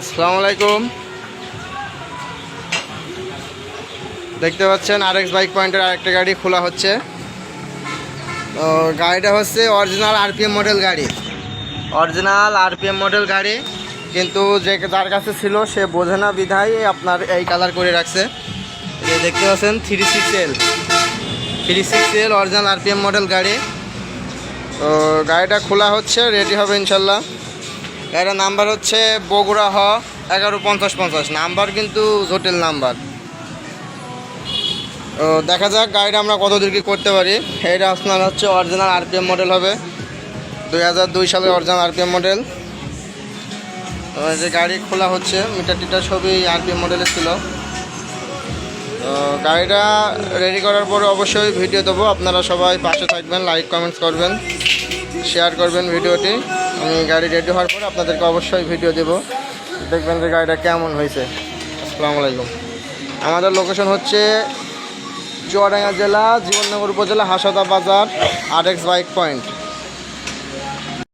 আসসালামু আলাইকুম। দেখতে পাচ্ছেন আর এক্স বাইক পয়েন্টের আরেকটা গাড়ি খোলা হচ্ছে। তো গাড়িটা হচ্ছে original R P M model গাড়ি। Original R P M model গাড়ি, কিন্তু যে যার কাছে ছিল সে বোঝে না বিধায় আপনার এই কালার করে রাখছে। দেখতে পাচ্ছেন three six L. Three six L original R P M model গাড়ি। তো গাড়িটা খোলা হচ্ছে রেডি হবে ইনশাল্লাহ। গাড়িটার নাম্বার হচ্ছে বগুড়া হ, এগারো পঞ্চাশ পঞ্চাশ। নাম্বার কিন্তু জটিল নাম্বার। তো দেখা যাক গাড়িটা আমরা কত দূর কি করতে পারি। এটা আপনার হচ্ছে অরিজিনাল আরপিএম মডেল হবে। দুই হাজার দুই সালের অরিজিনাল আরপিএম মডেল তো যে গাড়ি খোলা হচ্ছে, মিটার টিটার সবই আরপিএম মডেলের ছিল। তো গাড়িটা রেডি করার পরে অবশ্যই ভিডিও দেবো। আপনারা সবাই পাশে থাকবেন লাইক কমেন্টস করবেন শেয়ার করবেন ভিডিওটি। আমি গাড়ি রেডি হওয়ার পরে আপনাদেরকে অবশ্যই ভিডিও দেবো। দেখবেন যে গাড়িটা কেমন হয়েছে। আসসালামু আলাইকুম। আমাদের লোকেশন হচ্ছে চুয়াডাঙ্গা জেলা, জীবননগর উপজেলা, হাসাদা বাজার আর এক্স বাইক পয়েন্ট